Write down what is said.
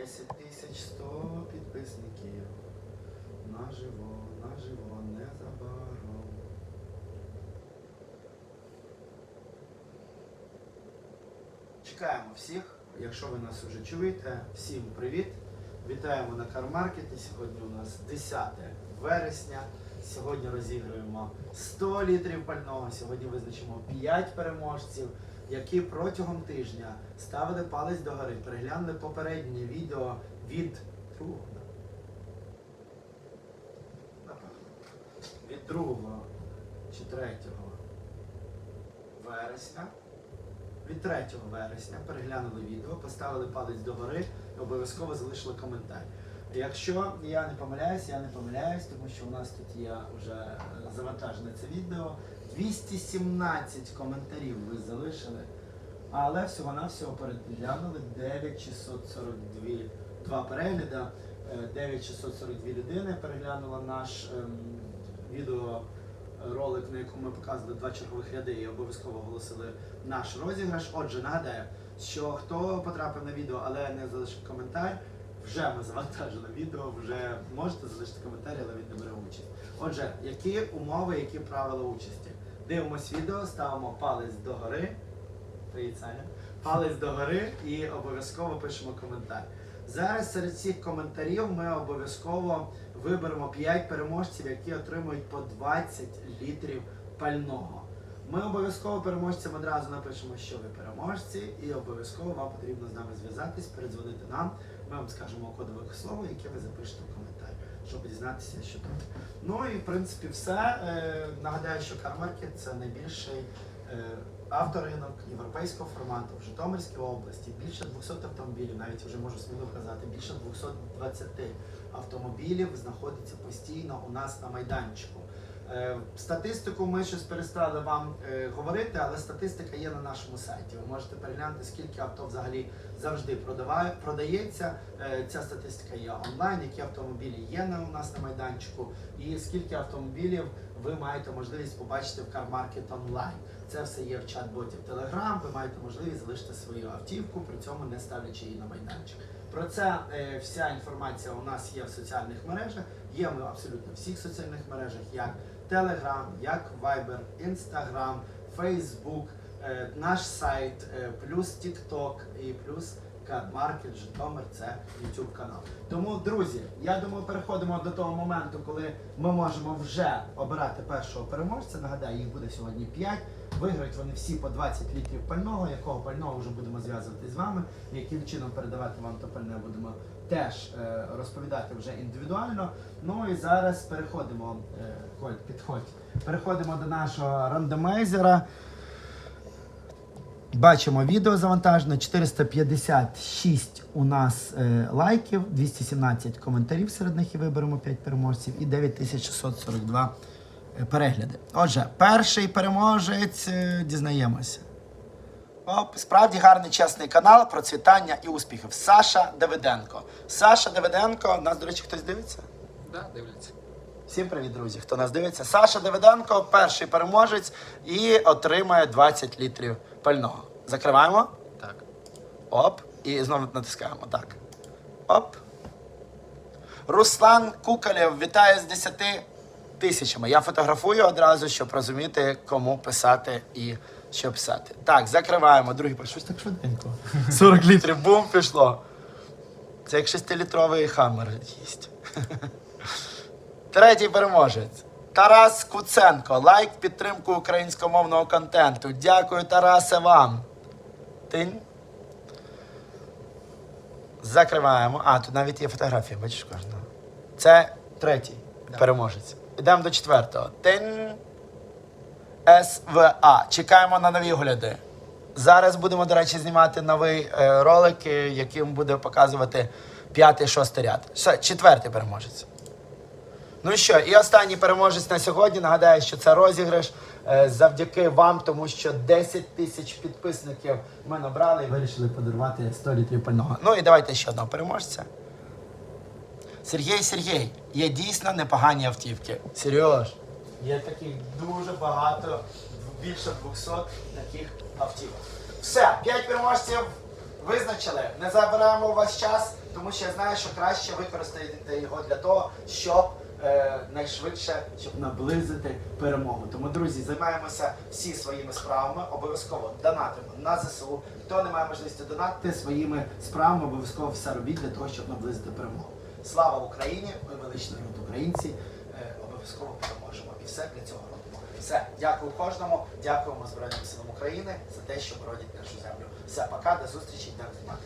10 тисяч 100 підписників. Наживо, наживо, незабаром. Чекаємо всіх. Якщо ви нас вже чуєте, всім привіт. Вітаємо на Кармаркеті. Сьогодні у нас 10 вересня. Сьогодні розігруємо 100 літрів пального. Сьогодні визначимо 5 переможців, які протягом тижня ставили палець догори, переглянули попереднє відео від другого. Від 2 чи 3 вересня. Від 3 вересня переглянули відео, поставили палець догори і обов'язково залишили коментар. Якщо я не помиляюсь, я не помиляюсь, тому що у нас тут є вже е, завантажене це відео. 217 коментарів ви залишили, але всього-навсього переглянули 9642 два перегляди, е, 9642 людини переглянула наш ем, відео ролик, на якому ми показували два чергових ряди і обов'язково оголосили наш розіграш. Отже, нагадаю, що хто потрапив на відео, але не залишив коментар, вже ми завантажили відео, вже можете залишити коментар, але він не бере участь. Отже, які умови, які правила участі? Дивимось відео, ставимо палець догори. Привіт, Саня. Палець догори і обов'язково пишемо коментар. Зараз серед цих коментарів ми обов'язково виберемо 5 переможців, які отримують по 20 літрів пального. Ми обов'язково переможцям одразу напишемо, що ви переможці, і обов'язково вам потрібно з нами зв'язатись, передзвонити нам. Ми вам скажемо кодове слово, яке ви запишете в коментарі, щоб дізнатися, що тут. Ну і в принципі все. Е, Нагадаю, що CarMarket – це найбільший е, авторинок європейського формату в Житомирській області. Більше 200 автомобілів, навіть вже можу сміло казати, більше 220 автомобілів знаходиться постійно у нас на майданчику. Е, Статистику ми щось перестали вам е, говорити, але статистика є на нашому сайті. Ви можете переглянути, скільки авто взагалі завжди продаває, продається. Е, Ця статистика є онлайн, які автомобілі є на, у нас на майданчику, і скільки автомобілів ви маєте можливість побачити в CarMarket онлайн. Це все є в чат-боті в Telegram. Ви маєте можливість залишити свою автівку, при цьому не ставлячи її на майданчик. Про це вся інформація у нас є в соціальних мережах. Є ми абсолютно всіх соціальних мережах, як Telegram, як Viber, Instagram, Facebook, е, наш сайт, е, плюс TikTok і плюс Маркет Житомир, це YouTube канал. Тому, друзі, я думаю, переходимо до того моменту, коли ми можемо вже обирати першого переможця. Нагадаю, їх буде сьогодні 5. Виграють вони всі по 20 літрів пального, якого пального вже будемо зв'язувати з вами, яким чином передавати вам то пальне будемо теж е, розповідати вже індивідуально. Ну і зараз переходимо, е, підходь. Переходимо до нашого рандомайзера. Бачимо відео завантажено, 456 у нас е, лайків, 217 коментарів, серед них і виберемо 5 переможців, і 9642 е, перегляди. Отже, перший переможець е, дізнаємося. Оп, справді гарний чесний канал, процвітання і успіхів. Саша Давиденко. Саша Давиденко, нас, до речі, хтось дивиться? Да, дивляться. Всім привіт, друзі, хто нас дивиться. Саша Давиденко, перший переможець, і отримає 20 літрів пального. Закриваємо. Так. Оп. І знову натискаємо. Так. Оп. Руслан Кукалєв вітає з 10 тисячами. Я фотографую одразу, щоб розуміти, кому писати і що писати. Так, закриваємо. Другий Щось так швиденько. 40 літрів, бум, пішло. Це як 6-літровий хаммер їсть. Третій переможець. Тарас Куценко. Лайк підтримку українськомовного контенту. Дякую, Тарасе, вам. Тинь. Закриваємо. А, тут навіть є фотографія, бачиш кожного. Це третій переможець. Йдемо до четвертого. Тин. СВА. Чекаємо на нові огляди. Зараз будемо, до речі, знімати новий е, ролик, е, яким буде показувати п'ятий, шостий ряд. Все, четвертий переможець. Ну що, і останній переможець на сьогодні. Нагадаю, що це розіграш е, завдяки вам, тому що 10 тисяч підписників ми набрали і вирішили подарувати 100 літрів пального. Ну і давайте ще одного переможця. Сергій Сергій, є дійсно непогані автівки. Сереж, є таких дуже багато, більше 200 таких автівок. Все, 5 переможців визначили, не забираємо у вас час, тому що я знаю, що краще використати його для того, щоб е, найшвидше щоб наблизити перемогу. Тому, друзі, займаємося всі своїми справами, обов'язково донатимо на ЗСУ. Хто не має можливості донатити своїми справами, обов'язково все робіть для того, щоб наблизити перемогу. Слава Україні! Ми величний народ українці. Е, обов'язково переможемо. І все для цього робимо. Все, дякую кожному, дякуємо Збройним силам України за те, що боронять нашу землю. Все, пока, до зустрічі, дякую.